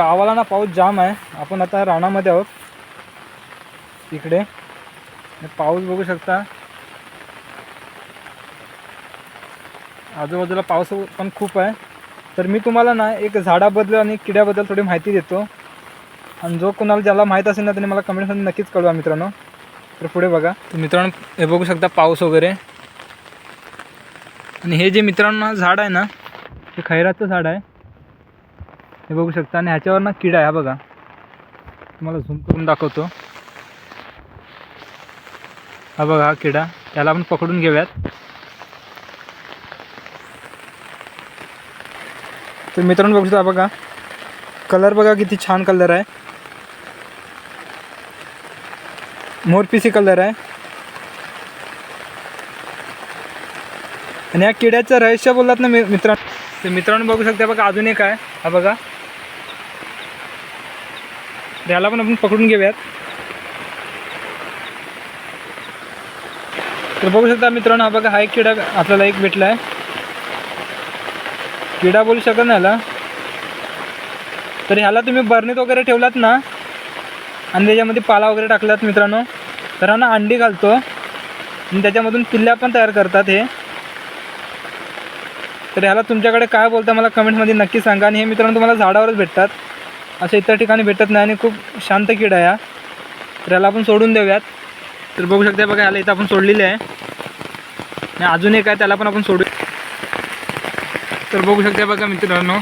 गावाला ना पाऊस जाम आहे. आपण आता रानामध्ये आहोत. इकडे. पाऊस बघू शकता. आजूबाजूला पाऊस पण खूप आहे. तर मी तुम्हाला ना एक झाडाबद्दल आणि किड्याबद्दल थोडी माहिती देतो. आणि जो कोणाला ज्याला माहीत असेल ना त्याने मला कमेंटमध्ये नक्कीच कळवा मित्रांनो. तर पुढे बघा. तर मित्रांनो हे बघू शकता पाऊस वगैरे. आणि हे जे मित्रांनो झाड आहे ना हे खैराचं झाड आहे. हे बघू शकता. आणि ह्याच्यावर ना किडा आहे हा बघा. तुम्हाला झूम करून दाखवतो. हा बघा हा किडा. त्याला आपण पकडून घेऊयात. तर मित्रांनो बघू शकता बघा. कलर बघा किती छान कलर आहे. मोरपिसी कलर आहे. आणि या किड्याचं रहस्य बोललात ना मी- मित्रांनो? तर मित्रांनो बघू शकता बघा अजून एक आहे. हा बघा. त्याला पण आपण पकडून घेऊयात. तर बघू शकता मित्रांनो हा बघा हा एक किडा आपल्याला एक भेटला आहे किडा बोलू शकत नाही ह्याला. तर ह्याला तुम्ही बर्नीत वगैरे ठेवलात ना आणि त्याच्यामध्ये पाला वगैरे टाकलात मित्रांनो तर हा ना अंडी घालतो. आणि त्याच्यामधून पिल्ल्या पण तयार करतात हे. तर ह्याला तुमच्याकडे काय बोलता मला कमेंटमध्ये नक्की सांगा आणि हे मित्रांनो तुम्हाला झाडावरच भेटतात. असं इतर ठिकाणी भेटत नाही आणि खूप शांत किडा आहे हा. तर याला आपण सोडून देऊयात. तर बघू शकता बघा याला इथं आपण सोडलेले आहे. आणि अजून एक आहे त्याला पण आपण सोडू तर बघू शकता बघा मित्रांनो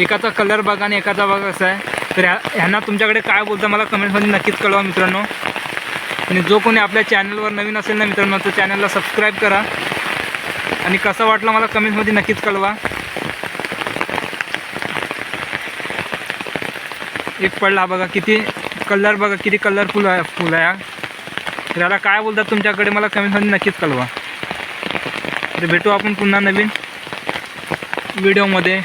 एकाचा कलर बघा आणि एकाचा बघा कसा आहे. तर ह्या ह्यांना तुमच्याकडे काय बोलतं मला कमेंटमध्ये नक्कीच कळवा मित्रांनो. आणि जो कोणी आपल्या चॅनलवर नवीन असेल ना मित्रांनो तर चॅनलला सबस्क्राईब करा. आणि कसं वाटलं मला कमेंटमध्ये नक्कीच कळवा. एक पडला बघा किती कलर बघा किती कलरफुल आहे फुल आहे हा. तर याला काय बोलतात तुमच्याकडे? मला कमेंटमध्ये नक्कीच कळवा. तर भेटू आपण पुन्हा नवीन व्हिडिओमध्ये